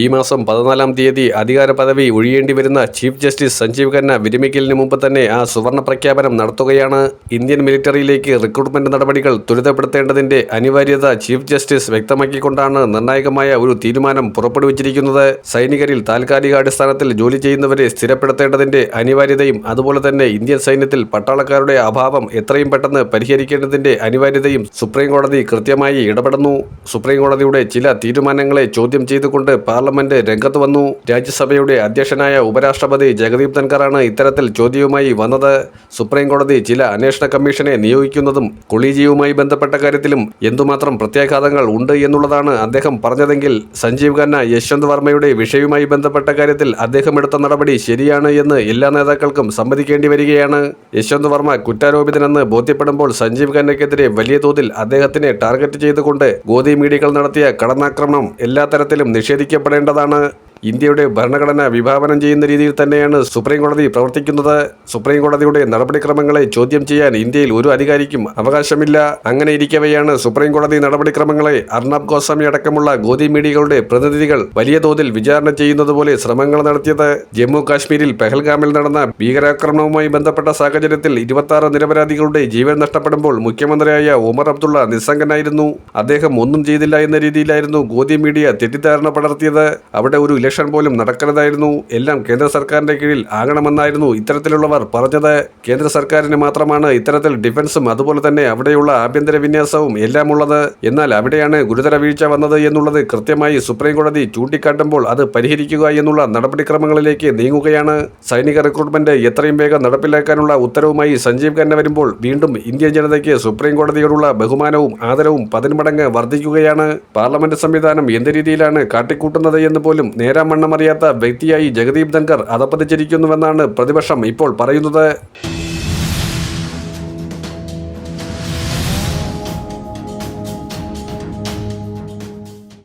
ഈ മാസം പതിനാലാം തീയതി അധികാര പദവി ഒഴിയേണ്ടി വരുന്ന ചീഫ് ജസ്റ്റിസ് സഞ്ജീവ് ഖന്ന വിരമിക്കലിന് മുമ്പ് തന്നെ ആ സുവർണ പ്രഖ്യാപനം നടത്തുകയാണ്. ഇന്ത്യൻ മിലിറ്ററിയിലേക്ക് റിക്രൂട്ട്മെന്റ് നടപടികൾ ത്വരിതപ്പെടുത്തേണ്ടതിന്റെ അനിവാര്യത ചീഫ് ജസ്റ്റിസ് വ്യക്തമാക്കിക്കൊണ്ടാണ് നിർണായകമായ ഒരു തീരുമാനം പുറപ്പെടുവിച്ചിരിക്കുന്നത്. സൈനികരിൽ താൽക്കാലികാടിസ്ഥാനത്തിൽ ജോലി ചെയ്യുന്നവരെ സ്ഥിരപ്പെടുത്തേണ്ടതിന്റെ അനിവാര്യതയും അതുപോലെ തന്നെ ഇന്ത്യൻ സൈന്യത്തിൽ പട്ടാളക്കാരുടെ അഭാവം എത്രയും പെട്ടെന്ന് പരിഹരിക്കേണ്ടതിന്റെ അനിവാര്യതയും സുപ്രീംകോടതി കൃത്യമായി ഇടപെടുന്നു. സുപ്രീംകോടതിയുടെ ചില തീരുമാനങ്ങളെ ചോദ്യം ചെയ്തുകൊണ്ട് രംഗത്ത് വന്നു. രാജ്യസഭയുടെ അധ്യക്ഷനായ ഉപരാഷ്ട്രപതി ജഗദീപ് ധൻഖറാണ് ഇത്തരത്തിൽ ചോദ്യവുമായി വന്നത്. സുപ്രീം കോടതി ചില അന്വേഷണ കമ്മീഷനെ നിയോഗിക്കുന്നതും കൊളീജിയവുമായി ബന്ധപ്പെട്ട കാര്യത്തിലും എന്തുമാത്രം പ്രത്യാഘാതങ്ങൾ ഉണ്ട് എന്നുള്ളതാണ് അദ്ദേഹം പറഞ്ഞതെങ്കിൽ സഞ്ജീവ് ഖന്ന യശ്വന്ത് വർമ്മയുടെ വിഷയവുമായി ബന്ധപ്പെട്ട കാര്യത്തിൽ അദ്ദേഹം എടുത്ത നടപടി ശരിയാണ് എന്ന് എല്ലാ നേതാക്കൾക്കും സമ്മതിക്കേണ്ടി വരികയാണ്. യശ്വന്ത് വർമ്മ കുറ്റാരോപിതനെന്ന് ബോധ്യപ്പെടുമ്പോൾ സഞ്ജീവ് ഖന്നയ്ക്കെതിരെ വലിയ തോതിൽ അദ്ദേഹത്തിനെ ടാർഗറ്റ് ചെയ്തുകൊണ്ട് ഗോദി മീഡിയകൾ നടത്തിയ കടന്നാക്രമണം എല്ലാ തരത്തിലും നിഷേധിക്കപ്പെടേണ്ടതാണ് ഇന്ത്യയുടെ ഭരണഘടന വിഭാവനം ചെയ്യുന്ന രീതിയിൽ തന്നെയാണ് സുപ്രീം കോടതി പ്രവർത്തിക്കുന്നത്. സുപ്രീം കോടതിയുടെ നടപടിക്രമങ്ങളെ ചോദ്യം ചെയ്യാൻ ഇന്ത്യയിൽ ഒരു അധികാരിക്കും അവകാശമില്ല. അങ്ങനെ ഇരിക്കവെയാണ് സുപ്രീം കോടതി നടപടിക്രമങ്ങളെ അർണബ് ഗോസ്വാമി അടക്കമുള്ള ഗോതി മീഡിയകളുടെ പ്രതിനിധികൾ വലിയ തോതിൽ വിചാരണ ചെയ്യുന്നതുപോലെ ശ്രമങ്ങൾ നടത്തിയത്. ജമ്മു കാശ്മീരിൽ പെഹൽഗാമിൽ നടന്ന ഭീകരാക്രമണവുമായി ബന്ധപ്പെട്ട സാഹചര്യത്തിൽ ഇരുപത്തി നിരപരാധികളുടെ ജീവൻ നഷ്ടപ്പെടുമ്പോൾ മുഖ്യമന്ത്രിയായ ഉമർ അബ്ദുള്ള നിസ്സംഗനായിരുന്നു. അദ്ദേഹം ഒന്നും ചെയ്തില്ല എന്ന രീതിയിലായിരുന്നു ഗോതി മീഡിയ തെറ്റിദ്ധാരണ പടർത്തിയത്. അവിടെ ഒരു ഇലക്ഷൻ പോലും നടക്കരുതായിരുന്നു എല്ലാം കേന്ദ്ര സർക്കാരിന്റെ കീഴിൽ ആകണമെന്നായിരുന്നു ഇത്തരത്തിലുള്ളവർ പറഞ്ഞത്. കേന്ദ്ര സർക്കാരിന് മാത്രമാണ് ഇത്തരത്തിൽ ഡിഫൻസും അതുപോലെ തന്നെ അവിടെയുള്ള ആഭ്യന്തര വിന്യാസവും എല്ലാം ഉള്ളത് എന്നാൽ അവിടെയാണ് ഗുരുതര വീഴ്ച വന്നത് എന്നുള്ളത് കൃത്യമായി സുപ്രീം കോടതി ചൂണ്ടിക്കാട്ടുമ്പോൾ അത് പരിഹരിക്കുക എന്നുള്ള നടപടിക്രമങ്ങളിലേക്ക് നീങ്ങുകയാണ്. സൈനിക റിക്രൂട്ട്മെന്റ് എത്രയും വേഗം നടപ്പിലാക്കാനുള്ള ഉത്തരവുമായി സഞ്ജീവ് ഖന്ന വരുമ്പോൾ വീണ്ടും ഇന്ത്യൻ ജനതയ്ക്ക് സുപ്രീം കോടതിയോടുള്ള ബഹുമാനവും ആദരവും പതിന്മടങ്ങ് വർദ്ധിക്കുകയാണ്. പാർലമെന്റ് സംവിധാനം എന്ത് രീതിയിലാണ് കാട്ടിക്കൂട്ടുന്നത് എന്ന് പോലും നേരാമണ്ണം അറിയാത്ത വ്യക്തിയായി ജഗദീപ് ധൻകർ അധപ്പതിച്ചിരിക്കുന്നുവെന്നാണ് പ്രതിപക്ഷം ഇപ്പോൾ പറയുന്നത്.